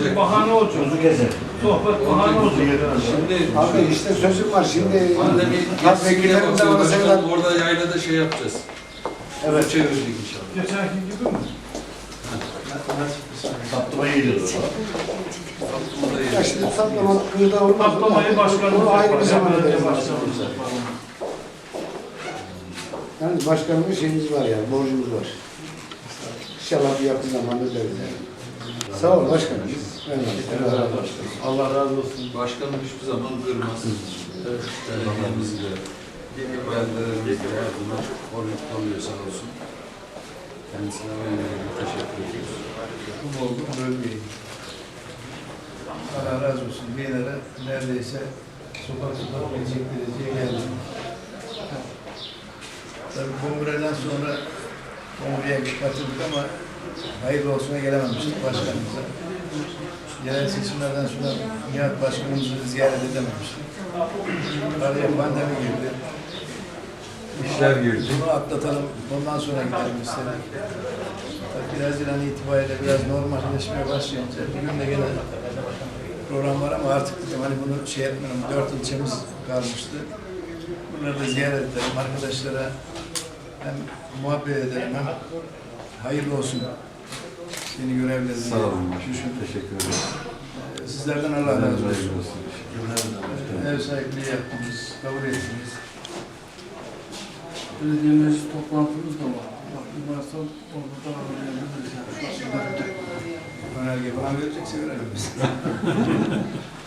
olacak. bahane olacak. Sözü keser. Sohbet bahane olacak. Şimdi Abi işte sözüm var şimdi. pandemi Halk geçsin diye vekillerim de bakıyor orası başkanım. Orada yaylada şey yapacağız. Evet. Çevirdik inşallah. Geçenki gibi mi? Saptıma geliyoruz. Orada Ya yaylada. şimdi saplama kıyıda olmaz. Patlamayı başkanımız Onu ayrı bir başkanımız yapar. Yani başkanımın şeyimiz var yani, borcumuz var. İnşallah bir yakın zamanda öderiz yani. Sağ ol başkanım. Eyvallah. Allah razı olsun. Başkanım hiçbir zaman kırmaz. Belediyemizi de, belediyelerimizi de her zaman koruyup kalıyor sağ olsun. Kendisine e, teşekkür ediyoruz. Bu oldu bölmeyin. Allah razı olsun. Bir yere neredeyse sokak sokak gelecek dereceye geldi. Tabii kongreden sonra kongreye katıldık ama hayırlı olsuna gelememiştik başkanımıza. Yerel seçimlerden sonra Nihat Başkanımızı ziyaret edememiştik. Araya pandemi girdi. İşler girdi. Bunu atlatalım, ondan sonra gidelim istedik. Tabii biraz Haziran itibariyle biraz normalleşmeye başlayınca bugün de gene program var ama artık dedim hani bunu şey etmiyorum, dört ilçemiz kalmıştı. Bunları da ziyaret edelim, arkadaşlara hem muhabbet edelim hem hayırlı olsun yeni görevlerinde. Sağ olun. Düşün. Teşekkür ederim. Sizlerden Allah razı olsun. Olsun. Ev sahipliği yaptınız, kabul ettiniz. Belediye meclis toplantımız da var. Vakti varsa orada da anda Önerge falan verecekse verelim biz.